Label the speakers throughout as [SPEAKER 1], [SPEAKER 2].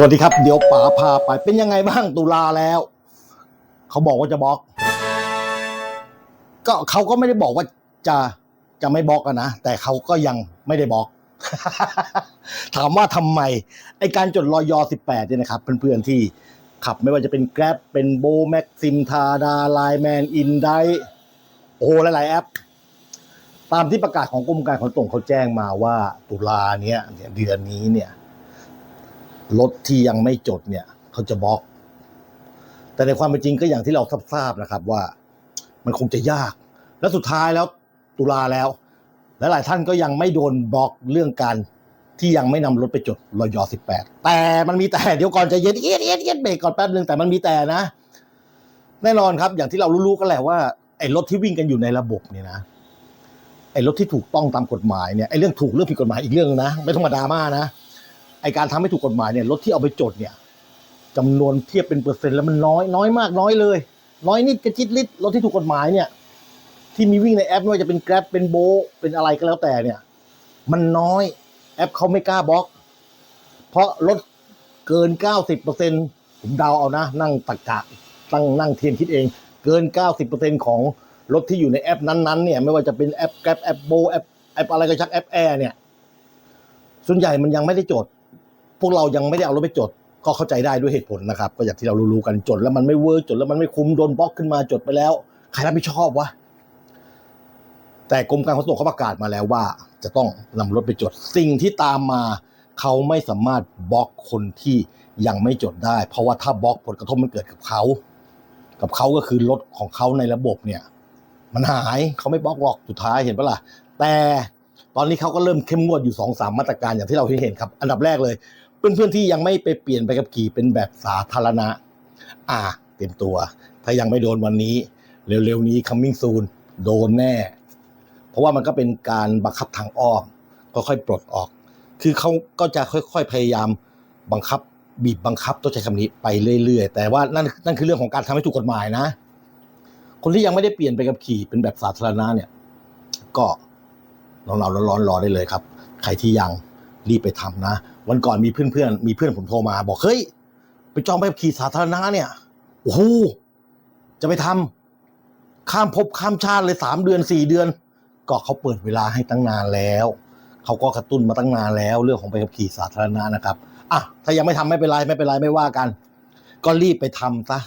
[SPEAKER 1] สวัสดีครับ เดี๋ยวป๋าพาไปเป็นยังไงบ้างตุลาแล้ว เขาบอกว่าจะบล็อก ก็เขาก็ไม่ได้บอกว่าจะจะไม่บล็อกอะนะ แต่เขาก็ยังไม่ได้บล็อก ถามว่าทำไม ไอการจดรอยอ18เนี่ยนะครับ เพื่อนๆที่ขับไม่ว่าจะเป็น Grab เป็นโบแม็กซิมทาดาไลแมนอินไดโอ้หลายๆแอป ตามที่ประกาศของกรมการขนส่งเขาแจ้งมาว่าตุลาเนี้ยเนี่ยเดือนนี้เนี่ย รถที่ยังไม่จดเนี่ย เขาจะบล็อก แต่ในความเป็นจริงก็อย่างที่เราทราบนะครับว่า มันคงจะยาก และสุดท้ายแล้วตุลาแล้ว และหลายท่านก็ยังไม่โดนบล็อกเรื่องการที่ยังไม่นำรถไปจดรอยอ18แปดแต่มันมีแต่เดี๋ยวก่อนจะเย็นเอียดเยดเอียดเบรกก่อนแป๊บนึงแต่มันมีแต่นะ แน่นอนครับ อย่างที่เรารู้ๆกันแหละว่าไอ้รถที่วิ่งกันอยู่ในระบบเนี่ยนะไอ้รถที่ถูกต้องตามกฎหมายเนี่ยไอ้เรื่องถูกเรื่องผิดกฎหมายอีกเรื่องนึงนะไม่ต้องมาดราม่านะ ไอการทำให้ถูกกฎหมายเนี่ยรถที่เอาไปจดเนี่ยจำนวนเทียบเป็นเปอร์เซ็นต์แล้วมันน้อยน้อยมากน้อยเลย น้อยนิดกระจิตลิดรถที่ถูกกฎหมายเนี่ย ที่มีวิ่งในแอปไม่ว่าจะเป็น Grab เป็นโบเป็นอะไรก็แล้วแต่เนี่ย มันน้อยแอปเขาไม่กล้าบล็อก เพราะรถเกิน 90%ผมเดาเอานะ นั่งตะกะตั้งนั่งเทียนคิดเอง เกิน 90%ของรถที่อยู่ในแอปนั้นๆเนี่ย ไม่ว่าจะเป็นแอป Grab แอปโบแอปแอปอะไรก็ชักแอปแอร์เนี่ย ส่วนใหญ่มันยังไม่ได้จด พวกเรายังไม่ได้เอารถไปจด ก็เข้าใจได้ด้วยเหตุผลนะครับ ก็อย่างที่เรารู้ๆกันจดแล้วมันไม่เวิร์กจดแล้วมันไม่คุ้มโดนบล็อกขึ้นมาจดไปแล้วใครรับผิดชอบวะแต่กรมการขนส่งเขาประกาศมาแล้วว่า จะต้องนำรถไปจด สิ่งที่ตามมาเขาไม่สามารถบล็อกคนที่ยังไม่จดได้ เพราะว่าถ้าบล็อกผลกระทบมันเกิดกับเขา กับเขาก็คือรถของเขาในระบบเนี่ย มันหายเขาไม่บล็อกหรอกสุดท้ายเห็นปะล่ะแต่ตอนนี้เขาก็เริ่มเข้มงวดอยู่สองสามมาตรการอย่างที่เราเห็นครับ อันดับแรกเลย เพื่อนๆที่ยังไม่ไปเปลี่ยนไปกับขี่เป็นแบบสาธารณะ อ่า เตรียมตัว ถ้ายังไม่โดนวันนี้ เร็วๆนี้ coming soon โดนแน่ เพราะว่ามันก็เป็นการบังคับทางอ้อมค่อยๆปลดออก คือเขาก็จะค่อยๆพยายามบังคับบีบบังคับต้องใช้คำนี้ไปเรื่อยๆ แต่ว่านั่นนั่นคือเรื่องของการทำให้ถูกกฎหมายนะ คนที่ยังไม่ได้เปลี่ยนไปกับขี่เป็นแบบสาธารณะเนี่ย ก็ลองเราร้อนๆรอได้เลยครับ ใครที่ยัง รีบไปทำนะ วันก่อนมีเพื่อนๆ มีเพื่อนผมโทรมา บอกเฮ้ยไปจองไปขี่สาธารณะเนี่ยโอ้โหจะไปทำข้ามภพข้ามชาติเลยสามเดือนสี่เดือน ก็เขาเปิดเวลาให้ตั้งนานแล้วเขาก็กระตุ้นมาตั้งนานแล้ว เรื่องของไปขับขี่สาธารณะนะครับอะถ้ายังไม่ทำไม่เป็นไรไม่เป็นไรไม่ว่ากัน ก็รีบไปทำซะ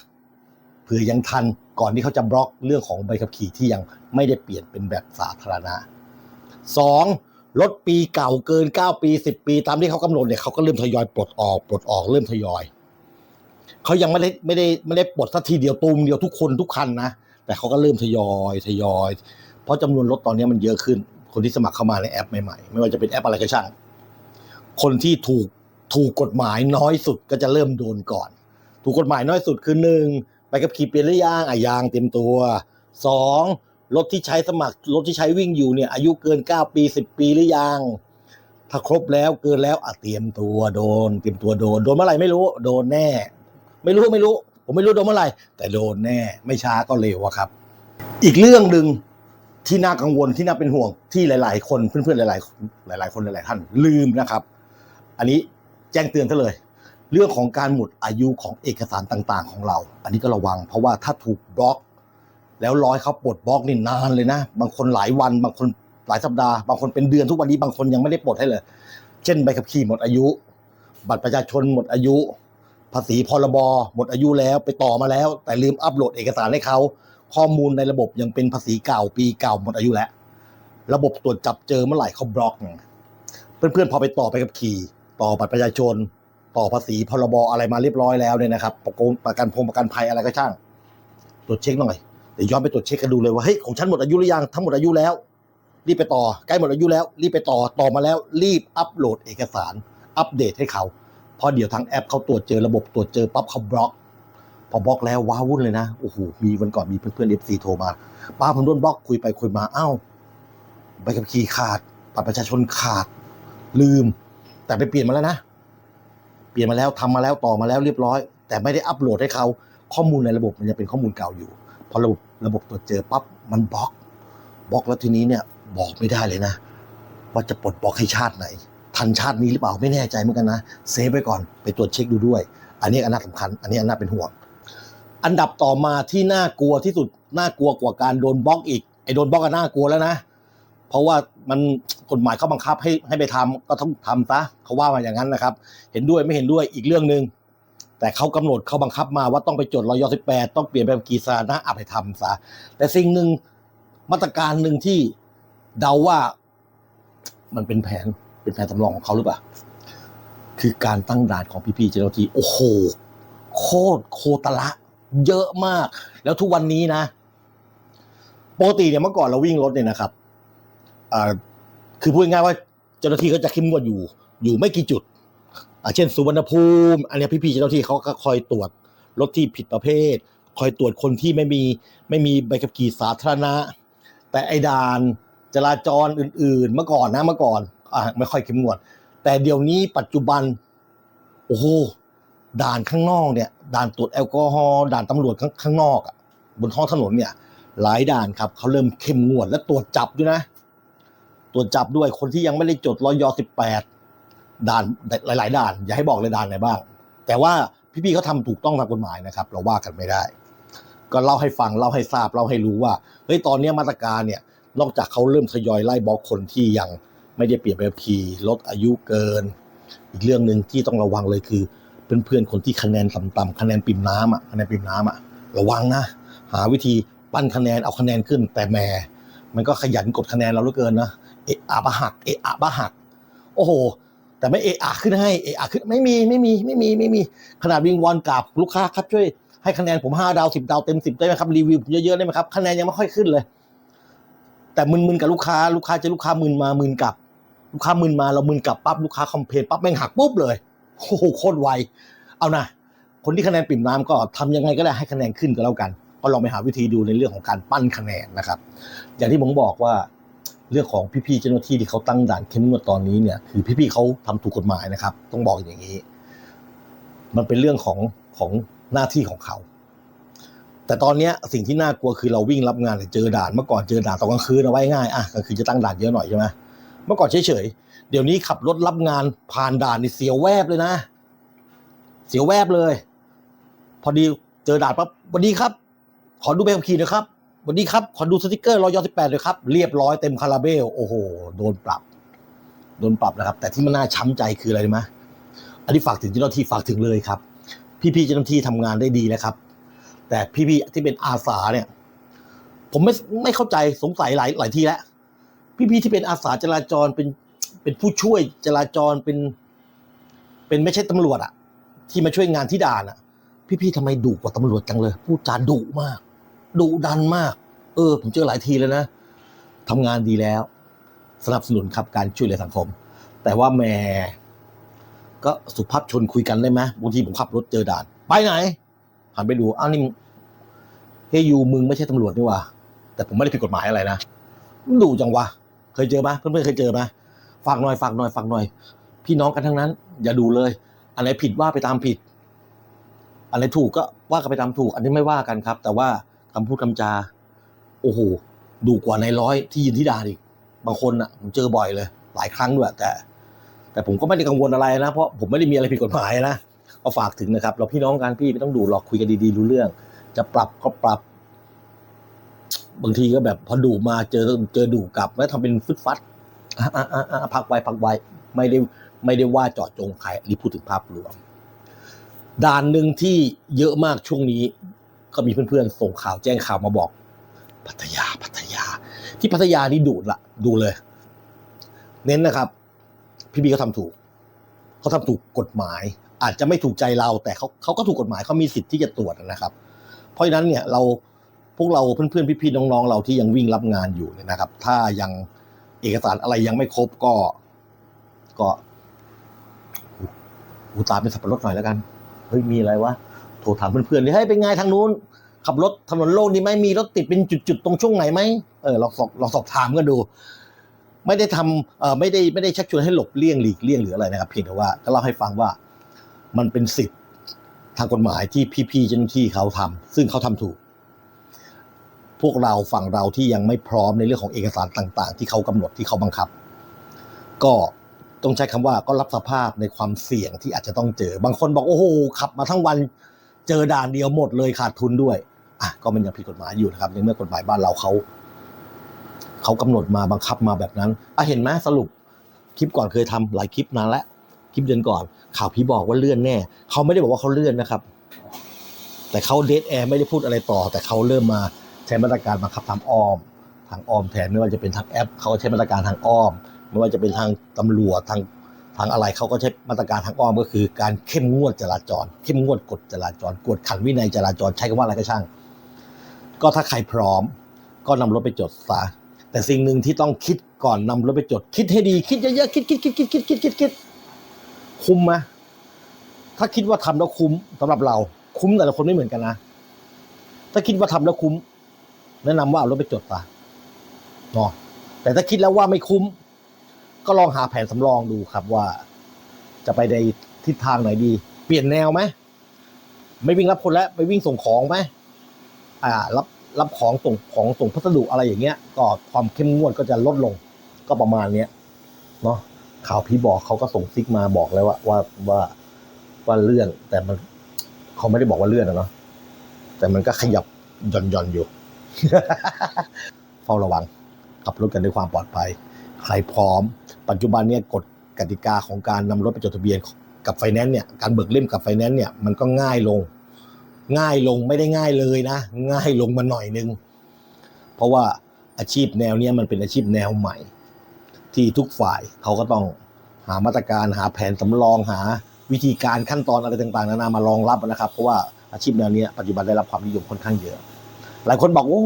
[SPEAKER 1] เผื่อยังทันก่อนที่เขาจะบล็อกเรื่องของใบขับขี่ที่ยังไม่ได้เปลี่ยนเป็นแบบสาธารณะสอง รถปีเก่าเกิน9ปี10ปี ตามที่เขากำหนดเนี่ยเขาก็เริ่มทยอยปลดออกปลดออกเริ่มทยอยเขายังไม่ได้ไม่ได้ไม่ได้ปลดสักทีเดียวตูมเดียวทุกคนทุกคันนะแต่เขาก็เริ่มทยอยทยอย เพราะจำนวนรถตอนนี้มันเยอะขึ้น คนที่สมัครเข้ามาในแอปใหม่ๆไม่ว่าจะเป็นแอปอะไรก็ช่างคนที่ถูกถูกกฎหมายน้อยสุดก็จะเริ่มโดนก่อน ถูกกฎหมายน้อยสุดคือหนึ่งไปกับขี่เปลี่ยนหรือยังอะยางเต็มตัวสอง รถที่ใช้สมัคร รถที่ใช้วิ่งอยู่เนี่ย อายุเกิน 9 ปี 10 ปีหรือยัง ถ้าครบแล้วเกินแล้วอะเตรียมตัวโดน เตรียมตัวโดน โดนเมื่อไหร่ไม่รู้ โดนแน่ ไม่รู้ไม่รู้ ผมไม่รู้โดนเมื่อไหร่ แต่โดนแน่ ไม่ช้าก็เร็วอะครับ อีกเรื่องหนึ่งที่น่ากังวลที่น่าเป็นห่วงที่หลาย ๆ คนเพื่อนๆหลาย ๆ หลาย ๆ คนหลาย ๆ ท่านลืมนะครับ อันนี้แจ้งเตือนซะเลย เรื่องของการหมดอายุของเอกสารต่าง ๆ ของเรา อันนี้ก็ระวัง เพราะว่าถ้าถูกบล็อก แล้วร้อยเขาปลดบล็อกนี่นานเลยนะ บางคนหลายวันบางคนหลายสัปดาห์บางคนเป็นเดือนทุกวันนี้บางคนยังไม่ได้ปลดให้เลย เช่นใบขับขี่หมดอายุ บัตรประชาชนหมดอายุ ภาษีพรบหมดอายุแล้วไปต่อมาแล้ว แต่ลืมอัปโหลดเอกสารให้เขาข้อมูลในระบบยังเป็นภาษีเก่าปีเก่าหมดอายุแล้ว ระบบตรวจจับเจอเมื่อไหร่เขาบล็อกเพื่อนๆพอไปต่อไปกับขี่ ต่อบัตรประชาชน ต่อภาษีพรบอะไรมาเรียบร้อยแล้วเนี่ยนะครับประกันประกันพงประกันภัยอะไรก็ช่าง ตรวจเช็คหน่อย ดี๋ยวย้อนไปตรวจเช็คกันดูเลยว่าเฮ้ยของฉันหมดอายุหรือยังทั้งหมดอายุแล้ว รีบไปต่อใกล้หมดอายุแล้ว รีบไปต่อต่อมาแล้ว รีบอัปโหลดเอกสาร อัปเดตให้เขาเพราะเดี๋ยวทางแอปเขาตรวจเจอระบบตรวจเจอปั๊บเขาบล็อก พอบล็อกแล้วว้าวุ่นเลยนะโอ้โหมีวันก่อนมีเพื่อนๆเอฟซีโทรมาป้าผมโดนบล็อกคุยไปคุยมาอ้าวใบขับขี่ขาดบัตรประชาชนขาด ลืม แต่ไปเปลี่ยนมาแล้วนะเปลี่ยนมาแล้วทำมาแล้วต่อมาแล้วเรียบร้อย แต่ไม่ได้อัปโหลดให้เขาข้อมูลในระบบมันยังเป็นข้อมูลเก่าอยู่ พอระบบระบบตรวจเจอปั๊บมันบล็อกบล็อกแล้วทีนี้เนี่ยบอกไม่ได้เลยนะ ว่าจะปลดบล็อกให้ชาติไหน ทันชาตินี้หรือเปล่าไม่แน่ใจเหมือนกันนะเซฟไว้ก่อนไปตรวจเช็คดูด้วย อันนี้อันน่าสำคัญ อันนี้อันน่าเป็นห่วง อันดับต่อมาที่น่ากลัวที่สุดน่ากลัวกว่าการโดนบล็อกอีกไอ้โดนบล็อกก็น่ากลัวแล้วนะเพราะว่ามันกฎหมายเขาบังคับให้ให้ไปทำก็ต้องทำซะเขาว่ามาอย่างนั้นนะครับ เห็นด้วยไม่เห็นด้วยอีกเรื่องหนึ่ง แต่เขากำหนดเขาบังคับมาว่าต้องไปจดรอยสิบแปดต้องเปลี่ยนแบบกีสาธารณะอาไปทำซะแต่สิ่งหนึ่งมาตรการหนึ่งที่เดาว่ามันเป็นแผนเป็นแผนสำรองของเขาหรือเปล่า คือการตั้งด่านของพี่ๆเจ้าหน้าที่โอ้โห โคตรโคตรละ เยอะมาก แล้วทุกวันนี้นะปกติเนี่ยเมื่อก่อนเราวิ่งรถเนี่ยนะครับอ่าคือพูดง่ายๆว่าเจ้าหน้าที่ก็จะเข้มงวดอยู่ อยู่ไม่กี่จุด เช่นสุวรรณภูมิอันนี้พี่ๆเจ้าหน้าที่เขาก็คอยตรวจรถที่ผิดประเภท คอยตรวจคนที่ไม่มีไม่มีใบขับขี่สาธารณะ แต่ไอ้ด่านจราจรอื่น ๆ เมื่อก่อนนะเมื่อก่อนอ่าไม่ค่อยเข้มงวด แต่เดี๋ยวนี้ปัจจุบันโอ้โหด่านข้างนอกเนี่ย ด่านตรวจแอลกอฮอล์ด่านตำรวจข้างข้างนอกอะบนท้องถนนเนี่ย หลายด่านครับเขาเริ่มเข้มงวดและตรวจจับด้วยนะ ตรวจจับด้วยคนที่ยังไม่ได้จดรอยสิบแปด ด่านหลาย ๆ ด่าน อย่าให้บอกเลยด่านไหนบ้าง แต่ว่าพี่ๆเขาทำถูกต้องตามกฎหมายนะครับ เราว่ากันไม่ได้ ก็เล่าให้ฟังเล่าให้ทราบเล่าให้รู้ว่าเฮ้ยตอนนี้มาตรการเนี่ยนอกจากเขาเริ่มทยอยไล่บล็อกคนที่ยังไม่ได้เปลี่ยนใบขับขี่ลดอายุเกิน อีกเรื่องหนึ่งที่ต้องระวังเลยคือเพื่อนๆคนที่คะแนนต่ำๆคะแนนปิ่มน้ำอะคะแนนปิ่มน้ำอะระวังนะ หาวิธีปั้นคะแนนเอาคะแนนขึ้น แต่แหมมันก็ขยันกดคะแนนเราเหลือเกินนะเอะอะบะหักเอะอะบะหัก โอ้โห แต่ไม่เอะอะขึ้นให้เอะอะขึ้นไม่มีไม่มีไม่มีไม่มีขนาดวิงวอนกับลูกค้าครับช่วยให้คะแนนผมห้าดาวสิบดาวเต็มสิบได้ไหมครับรีวิวผมเยอะๆได้ไหมครับคะแนนยังไม่ค่อยขึ้นเลย แต่มึนๆกับลูกค้าลูกค้าเจะลูกค้ามึนมามึนกลับ ลูกค้ามึนมาเรามึนกลับปั๊บลูกค้าคอมเพลนปั๊บแม่งหักปุ๊บเลยโอ้โหโคตรไวเอานะคนที่คะแนนปิ่มน้ำก็ทำยังไงก็ได้ให้คะแนนขึ้นก็แล้วกัน ก็ลองไปหาวิธีดูในเรื่องของการปั้นคะแนนนะครับ อย่างที่ผมบอกว่า เรื่องของพี่ๆเจ้าหน้าที่ที่เขาตั้งด่านเข้มงวดตอนนี้เนี่ยคือพี่ๆเขาทำถูกกฎหมายนะครับ ต้องบอกอย่างนี้ มันเป็นเรื่องของของหน้าที่ของเขา แต่ตอนนี้สิ่งที่น่ากลัวคือเราวิ่งรับงานหรือเจอด่านเมื่อก่อนเจอด่านตอนกลางคืนเอาไว้ง่ายอะกลางคืนจะตั้งด่านเยอะหน่อยใช่ไหมเมื่อก่อนเฉยๆเดี๋ยวนี้ขับรถรับงานผ่านด่านนี่เสียวแวบเลยนะ เสียวแวบเลย พอดีเจอด่านปั๊บวัสดีครับ ขอดูใบขับขี่นะครับ วัสดีครับ ขอดูสติกเกอร์ร้อยสิบแปดเลยครับ เรียบร้อยเต็มคาราเบล โอ้โห โดนปรับ โดนปรับนะครับ แต่ที่มันน่าช้ำใจคืออะไรรู้ไหมอันนี้ฝากถึงเจ้าหน้าที่ฝากถึงเลยครับ พี่ๆเจ้าหน้าที่ทำงานได้ดีแล้วครับ แต่พี่ๆที่เป็นอาสาเนี่ย ผมไม่ไม่เข้าใจสงสัยหลายหลายทีแล้ว พี่ๆที่เป็นอาสาจราจรเป็นเป็นผู้ช่วยจราจรเป็น เป็นไม่ใช่ตำรวจอะที่มาช่วยงานที่ด่านอะพี่ๆทำไมดุกว่าตำรวจจังเลย พูดจาดุมาก ดุดันมาก เออ ผมเจอหลายทีแล้วนะทำงานดีแล้ว สนับสนุนครับการช่วยเหลือสังคม แต่ว่าแหม่ก็สุภาพชนคุยกันได้ไหมบางทีผมขับรถเจอด่าน ไปไหนหันไปดูอ้าวนี่เฮยยูมึงไม่ใช่ตำรวจนี่ว่าแต่ผมไม่ได้ผิดกฎหมายอะไรนะมันดุจังวะเคยเจอไหมเพื่อนๆเคยเจอไหมฝากหน่อยฝากหน่อยฝากหน่อย พี่น้องกันทั้งนั้น อย่าดูเลยอันไหนผิดว่าไปตามผิดอันไหนถูกก็ว่ากันไปตามถูก อันนี้ไม่ว่ากันครับ แต่ว่า คำพูดคำจา โอ้โหดูกว่าในร้อยที่ยินที่ดาอีกบางคนอะผมเจอบ่อยเลย หลายครั้งด้วยแต่ แต่ผมก็ไม่ได้กังวลอะไรนะ เพราะผมไม่ได้มีอะไรผิดกฎหมายนะก็ฝากถึงนะครับ เราพี่น้องกันพี่ไม่ต้องดูหรอกคุยกันดีๆรู้เรื่อง จะปรับก็ปรับ บางทีก็แบบพอดูมาเจอเจอดูกลับแล้วทำเป็นฟึดฟัดอะอะอะอะพักไว้พักไว้ไม่ได้ไม่ได้ว่าเจาะจงใครอันนี้พูดถึงภาพรวมด่านหนึ่งที่เยอะมากช่วงนี้ ก็มีเพื่อนๆส่งข่าวแจ้งข่าวมาบอก พัทยาพัทยา ที่พัทยานี่ดูดละดูเลย เน้นนะครับ พี่บีเขาทำถูกเขาทำถูกกฎหมาย อาจจะไม่ถูกใจเรา แต่เขาเขาก็ถูกกฎหมายเขามีสิทธิ์ที่จะตรวจนะครับ เพราะฉะนั้นเนี่ยเราพวกเราเพื่อนๆพี่ๆน้องๆเราที่ยังวิ่งรับงานอยู่เนี่ยนะครับ ถ้ายังเอกสารอะไรยังไม่ครบก็ ก็อูตาเป็นสับปะรดหน่อยแล้วกัน เฮ้ย มีอะไรวะ โทรถามเพื่อนๆดิเฮ้เป็นไงทางนู้น ขับรถถนนโล่งดีไหมมีรถติดเป็นจุดๆตรงช่วงไหนไหมเออลองสอบลองสอบถามกันดู ไม่ได้ทำเออไม่ได้ไม่ได้ชักชวนให้หลบเลี่ยงหลีกเลี่ยงหรืออะไรนะครับ เพียงแต่ว่าก็เล่าให้ฟังว่ามันเป็นสิทธิ์ทางกฎหมายที่พี่ๆเจ้าหน้าที่เขาทำซึ่งเขาทำถูก พวกเราฝั่งเราที่ยังไม่พร้อมในเรื่องของเอกสารต่าง ๆ ที่เขากำหนดที่เขาบังคับ ก็ต้องใช้คำว่าก็รับสภาพในความเสี่ยงที่อาจจะต้องเจอบางคนบอกโอ้โหขับมาทั้งวัน เจอด่านเดียวหมดเลยขาดทุนด้วยอะก็มันยังผิดกฎหมายอยู่นะครับในเมื่อกฎหมายบ้านเราเขาเขากำหนดมาบังคับมาแบบนั้นอะเห็นไหมสรุปคลิปก่อนเคยทำหลายคลิปนานแล้วคลิปเดือนก่อน ข่าวพี่บอกว่าเลื่อนแน่เขาไม่ได้บอกว่าเขาเลื่อนนะครับ แต่เขาเดทแอร์ไม่ได้พูดอะไรต่อ แต่เขาเริ่มมาใช้มาตรการบังคับทางอ้อม ทางอ้อมแทนไม่ว่าจะเป็นทางแอป เขาใช้มาตรการทางอ้อม ไม่ว่าจะเป็นทางตำรวจทาง ทางอะไรเขาก็ใช้มาตรการทางอ้อมก็คือการเข้มงวดจราจร เข้มงวดกฎจราจร กวดขันวินัยจราจรใช้คำว่าอะไรก็ช่าง ก็ถ้าใครพร้อม ก็นำรถไปจดซะแต่สิ่งหนึ่งที่ต้องคิดก่อนนำรถไปจด คิดให้ดี คิดเยอะๆคิดคิดคิดคิดคิดคิดคิดคิดคุ้มไหมถ้าคิดว่าทำแล้วคุ้มสำหรับเรา คุ้มแต่ละคนไม่เหมือนกันนะ ถ้าคิดว่าทำแล้วคุ้ม แนะนำว่าเอารถไปจดซะเนาะแต่ถ้าคิดแล้วว่าไม่คุ้ม ก็ลองหาแผนสำรองดูครับว่า จะไปในทิศทางไหนดี เปลี่ยนแนวไหมไม่วิ่งรับคนแล้วไปวิ่งส่งของไหมอ่า รับรับของส่งของส่งพัสดุอะไรอย่างเงี้ยก็ความเข้มงวดก็จะลดลง ก็ประมาณเนี้ยเนาะข่าวพี่บอกเขาก็ส่งซิกมาบอกแล้วว่าว่าว่าว่าเลื่อน แต่มันเขาไม่ได้บอกว่าเลื่อนนะเนาะแต่มันก็ขยับย่อนย่อนอยู่ เฝ้าระวังขับรถกันด้วยความปลอดภัย ใครพร้อม ปัจจุบันเนี่ยกฎกติกาของการนำรถไปจดทะเบียนกับไฟแนนซ์เนี่ยการเบิกเล่มกับไฟแนนซ์เนี่ยมันก็ง่ายลง ง่ายลงไม่ได้ง่ายเลยนะ ง่ายลงมาหน่อยนึง เพราะว่าอาชีพแนวเนี้ยมันเป็นอาชีพแนวใหม่ ที่ทุกฝ่ายเขาก็ต้องหามาตรการหาแผนสำรองหาวิธีการขั้นตอนอะไรต่างๆนานามารองรับนะครับ เพราะว่าอาชีพแนวเนี้ยปัจจุบันได้รับความนิยมค่อนข้างเยอะ หลายคนบอกโอ้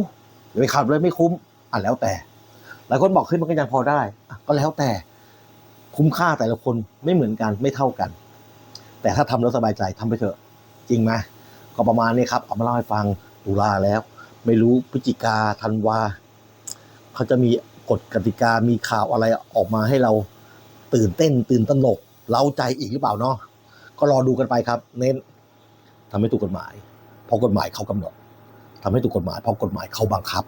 [SPEAKER 1] อย่าไปขับเลยไม่คุ้มอะแล้วแต่ หลายคนบอกขึ้นมันก็ยังพอได้ก็แล้วแต่คุ้มค่าแต่ละคนไม่เหมือนกันไม่เท่ากัน แต่ถ้าทำแล้วสบายใจทำไปเถอะ จริงไหมก็ประมาณนี้ครับเอามาเล่าให้ฟังตุลาแล้ว ไม่รู้พฤศจิกาธันวาเขาจะมีกฎกติกามีข่าวอะไรออกมาให้เราตื่นเต้น ตื่นตระหนกเล้าใจอีกหรือเปล่าเนาะก็รอดูกันไปครับ เน้นทำให้ถูกกฎหมาย เพราะกฎหมายเขากำหนดทำให้ถูกกฎหมายเพราะกฎหมายเขาบังคับ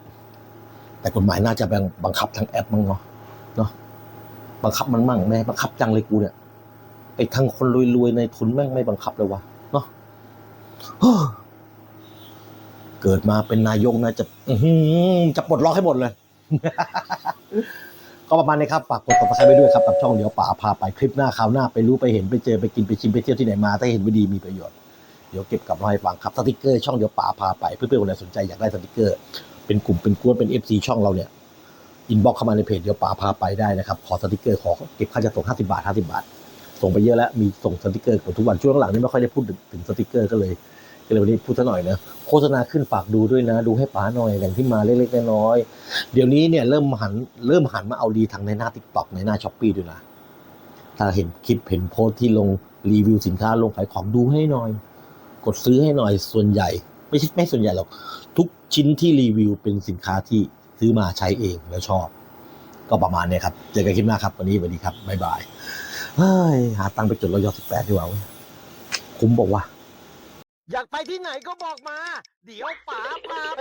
[SPEAKER 1] แต่กฎหมายน่าจะบังบังคับทางแอปมั้งเนาะเนาะบังคับมันมั่งแม่บังคับจังเลยกูเนี่ยไอ้ทางคนรวยๆในทุนแม่งไม่บังคับเลยวะเนาะเกิดมาเป็นนายกนะจะจะปลดล็อกให้หมดเลย ก็ประมาณนี้ครับฝากกดติดตามไปด้วยครับกับช่องเดี๋ยวป่าพาไปคลิปหน้าคราวหน้าไปรู้ไปเห็นไปเจอไปกินไปชิมไปเที่ยวที่ไหนมาถ้าเห็นว่าดีมีประโยชน์เดี๋ยวเก็บกลับมาให้ฟังครับสติกเกอร์ช่องเดี๋ยวป่าพาไปเพื่อนๆคนไหนสนใจอยากได้สติกเกอร์ เป็นกลุ่มเป็นกวนเป็นเอฟซีช่องเราเนี่ยอินบ็อกเข้ามาในเพจเดี๋ยวป่าพาไปได้นะครับ ขอสติกเกอร์ขอเก็บค่าจะส่ง50 บาท 50 บาท ส่งไปเยอะแล้ว มีส่งสติกเกอร์เกือบทุกวันช่วงหลังนี้ไม่ค่อยได้พูดถึงสติกเกอร์ก็เลยก็เลยวันนี้พูดซะหน่อยนะโฆษณาขึ้นฝากดูด้วยนะ ดูให้ป๋าหน่อยแหล่งที่มาเล็กๆน้อยๆเดี๋ยวนี้เนี่ยเริ่มหันเริ่มหันมาเอาดีทางในหน้าทิกตอกในหน้าช้อปปีด้วยนะถ้าเห็นคลิปเห็นโพสต์ที่ลงรีวิวสินค้าลงขายของดูให้หน่อย กดซื้อให้หน่อยส่วนใหญ่ ไม่ใช่ไม่ส่วนใหญ่หรอกทุก ชิ้นที่รีวิวเป็นสินค้าที่ซื้อมาใช้เองแล้วชอบ ก็ประมาณนี้ครับ เจอกันคลิปหน้าครับ วันนี้สวัสดีครับ บ๊ายบายเฮ้ยหาตังค์ไปจดรอยสิบแปดดีกว่าคุ้มบอกว่า อยากไปที่ไหนก็บอกมา เดี๋ยวป๋าพาไป